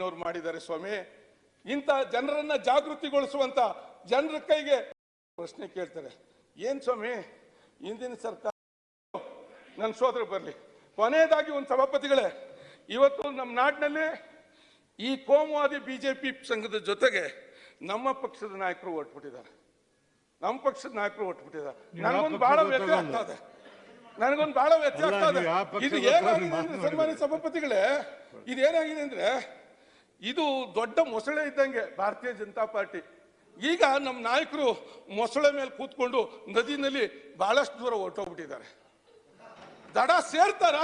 ಸಿದ್ದರಾಮಯ್ಯನವರು ಮಾಡಿದ್ದಾರೆ ಸ್ವಾಮಿ ಇಂಥ ಜನರನ್ನ ಜಾಗೃತಿಗೊಳಿಸುವಂತ ಜನರ ಕೈಗೆ ಪ್ರಶ್ನೆ ಕೇಳ್ತಾರೆ ಏನ್ ಸ್ವಾಮಿ ಇಂದಿನ ಸರ್ಕಾರ ನನ್ನ ಸೋದರ ಬರಲಿ ಕೊನೆಯದಾಗಿ ಒಂದು ಸಭಾಪತಿಗಳೇ ಇವತ್ತು ನಮ್ಮ ನಾಡಿನಲ್ಲಿ ಈ ಕೋಮುವಾದಿ ಬಿಜೆಪಿ ಸಂಘದ ಜೊತೆಗೆ ನಮ್ಮ ಪಕ್ಷದ ನಾಯಕರು ಹೊಟ್ಬಿಟ್ಟಿದ್ದಾರೆ ನಮ್ಮ ಪಕ್ಷದ ನಾಯಕರು ಹೊಟ್ಬಿಟ್ಟಿದ್ದಾರೆ ನನಗೊಂದು ಬಹಳ ವ್ಯತ್ಯಾಸ ಆಗ್ತಾ ಇದೆ ನನಗೊಂದು ಬಹಳ ವ್ಯತ್ಯಾಸ ಆಗ್ತಾ ಇದು ಏನಾಗಿದೆ ಸನ್ಮಾನ್ಯ ಸಭಾಪತಿಗಳೇ ಇದೇನಾಗಿದೆ ಅಂದ್ರೆ ಇದು ದೊಡ್ಡ ಮೊಸಳೆ ಇದ್ದಂಗೆ ಭಾರತೀಯ ಜನತಾ ಪಾರ್ಟಿ ಈಗ ನಮ್ಮ ನಾಯಕರು ಮೊಸಳೆ ಮೇಲೆ ಕೂತ್ಕೊಂಡು ನದಿನಲ್ಲಿ ಬಹಳಷ್ಟು ದೂರ ಹೊರಟೋಗ್ಬಿಟ್ಟಿದ್ದಾರೆ ದಡ ಸೇರ್ತಾರ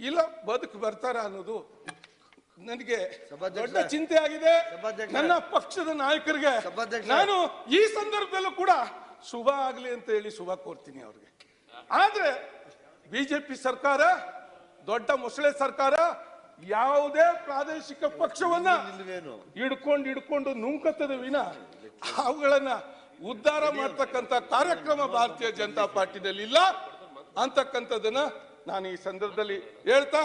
ಇಲ್ಲ ಬದುಕು ಬರ್ತಾರ ಅನ್ನೋದು ನನಗೆ. ದೊಡ್ಡ ಚಿಂತೆ ಆಗಿದೆ. ನನ್ನ ಪಕ್ಷದ ನಾಯಕರಿಗೆ. ನಾನು ಈ ಸಂದರ್ಭದಲ್ಲೂ ಕೂಡ ಶುಭ ಆಗಲಿ ಅಂತ ಹೇಳಿ ಶುಭ ಕೋರ್ತೀನಿ ಅವ್ರಿಗೆ ಆದ್ರೆ ಬಿಜೆಪಿ ಸರ್ಕಾರ ದೊಡ್ಡ ಮೊಸಳೆ ಸರ್ಕಾರ ಯಾವುದೇ ಪ್ರಾದೇಶಿಕ ಪಕ್ಷವನ್ನ ಹಿಡ್ಕೊಂಡು ಹಿಡ್ಕೊಂಡು ನುಂಕತ್ತದ ವಿನ ಅವುಗಳನ್ನ ಉದ್ಧಾರ ಮಾಡ್ತಕ್ಕಂಥ ಕಾರ್ಯಕ್ರಮ ಭಾರತೀಯ ಜನತಾ ಪಾರ್ಟಿನಲ್ಲಿ ಇಲ್ಲ ಅಂತಕ್ಕಂಥದ್ದನ್ನ ನಾನು ಈ ಸಂದರ್ಭದಲ್ಲಿ ಹೇಳ್ತಾ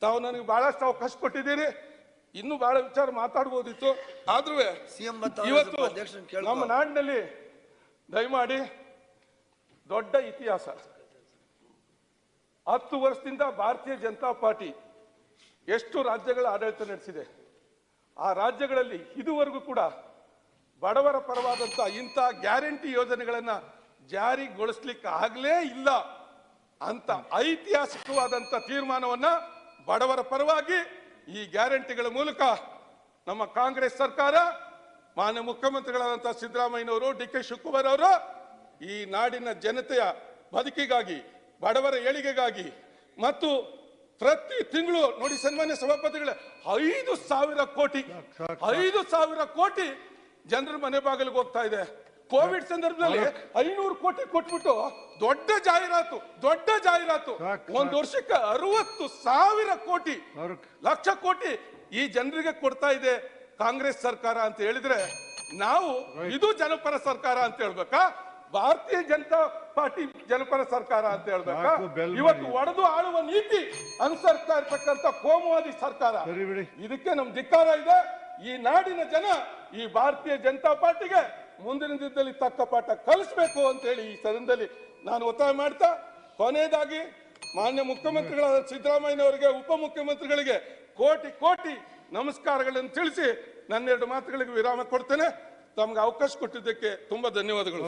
ತಾವು ನನಗೆ ಬಹಳಷ್ಟು ಅವಕಾಶ ಕೊಟ್ಟಿದ್ದೀರಿ. ಇನ್ನೂ ಬಹಳ ವಿಚಾರ ಮಾತಾಡ್ಬೋದಿತ್ತು. ಆದ್ರೂ ಇವತ್ತು ನಮ್ಮ ನಾಡಿನಲ್ಲಿ ದಯಮಾಡಿ ದೊಡ್ಡ ಇತಿಹಾಸ. ಹತ್ತು ವರ್ಷದಿಂದ ಭಾರತೀಯ ಜನತಾ ಪಾರ್ಟಿ ಎಷ್ಟು ರಾಜ್ಯಗಳ ಆಡಳಿತ ನಡೆಸಿದೆ. ಆ ರಾಜ್ಯಗಳಲ್ಲಿ ಇದುವರೆಗೂ ಕೂಡ ಬಡವರ ಪರವಾದಂತ ಇಂಥ ಗ್ಯಾರಂಟಿ ಯೋಜನೆಗಳನ್ನ ಜಾರಿಗೊಳಿಸ್ಲಿಕ್ಕೆ ಆಗಲೇ ಇಲ್ಲ ಅಂತ ಐತಿಹಾಸಿಕವಾದಂತ ತೀರ್ಮಾನವನ್ನ ಬಡವರ ಪರವಾಗಿ ಈ ಗ್ಯಾರಂಟಿಗಳ ಮೂಲಕ ನಮ್ಮ ಕಾಂಗ್ರೆಸ್ ಸರ್ಕಾರ, ಮಾನ್ಯ ಮುಖ್ಯಮಂತ್ರಿಗಳಾದಂತಹ ಸಿದ್ದರಾಮಯ್ಯನವರು ಡಿ ಕೆ ಶಿವಕುಮಾರ್ ಅವರು ಈ ನಾಡಿನ ಜನತೆಯ ಬದುಕಿಗಾಗಿ, ಬಡವರ ಏಳಿಗೆಗಾಗಿ ಮತ್ತು ಪ್ರತಿ ತಿಂಗಳು ನೋಡಿ ಸನ್ಮಾನ್ಯ ಸಭಾಪತಿಗಳೇ ಐದು ಸಾವಿರ ಕೋಟಿ ಐದು ಸಾವಿರ ಕೋಟಿ ಜನರ ಮನೆ ಬಾಗಿಲಿಗೆ ಹೋಗ್ತಾ ಇದೆ. ಕೋವಿಡ್ ಸಂದರ್ಭದಲ್ಲಿ ಐನೂರು ಕೋಟಿ ಕೊಟ್ಬಿಟ್ಟು ದೊಡ್ಡ ಜಾಹೀರಾತು ದೊಡ್ಡ ಜಾಹೀರಾತು. ಒಂದು ವರ್ಷಕ್ಕೆ ಅರವತ್ತು ಸಾವಿರ ಕೋಟಿ ಲಕ್ಷ ಕೋಟಿ ಈ ಜನರಿಗೆ ಕೊಡ್ತಾ ಇದೆ ಕಾಂಗ್ರೆಸ್ ಸರ್ಕಾರ ಅಂತ ಹೇಳಿದ್ರೆ ನಾವು ಇದು ಜನಪರ ಸರ್ಕಾರ ಅಂತ ಹೇಳ್ಬೇಕಾ? ಭಾರತೀಯ ಜನತಾ ಪಾರ್ಟಿ ಜನಪರ ಸರ್ಕಾರ ಅಂತ ಮಾಡಿ. ಇವತ್ತು ಒಡೆದು ಆಳುವ ನೀತಿ ಅನುಸರಿಸ್ತಾ ಇರ್ತಕ್ಕಂಥ ಕೋಮುವಾದಿ ಸರ್ಕಾರ. ಸರಿ ಇದಕ್ಕೆ ನಮ್ ಧಿಕ್ಕಾರ ಇದೆ. ಈ ನಾಡಿನ ಜನ ಈ ಭಾರತೀಯ ಜನತಾ ಪಾರ್ಟಿಗೆ ಮುಂದಿನ ದಿನದಲ್ಲಿ ತಕ್ಕ ಪಾಠ ಕಲಿಸ್ಬೇಕು ಅಂತ ಹೇಳಿ ಈ ಸದನದಲ್ಲಿ ನಾನು ಒತ್ತಾಯ ಮಾಡ್ತಾ ಕೊನೆಯದಾಗಿ ಮಾನ್ಯ ಮುಖ್ಯಮಂತ್ರಿಗಳಾದ ಸಿದ್ದರಾಮಯ್ಯನವರಿಗೆ ಉಪಮುಖ್ಯಮಂತ್ರಿಗಳಿಗೆ ಕೋಟಿ ಕೋಟಿ ನಮಸ್ಕಾರಗಳನ್ನು ತಿಳಿಸಿ ನನ್ನೆರಡು ಮಾತುಗಳಿಗೆ ವಿರಾಮ ಕೊಡ್ತೇನೆ. ತಮ್ಗೆ ಅವಕಾಶ ಕೊಟ್ಟಿದ್ದಕ್ಕೆ ತುಂಬಾ ಧನ್ಯವಾದಗಳು.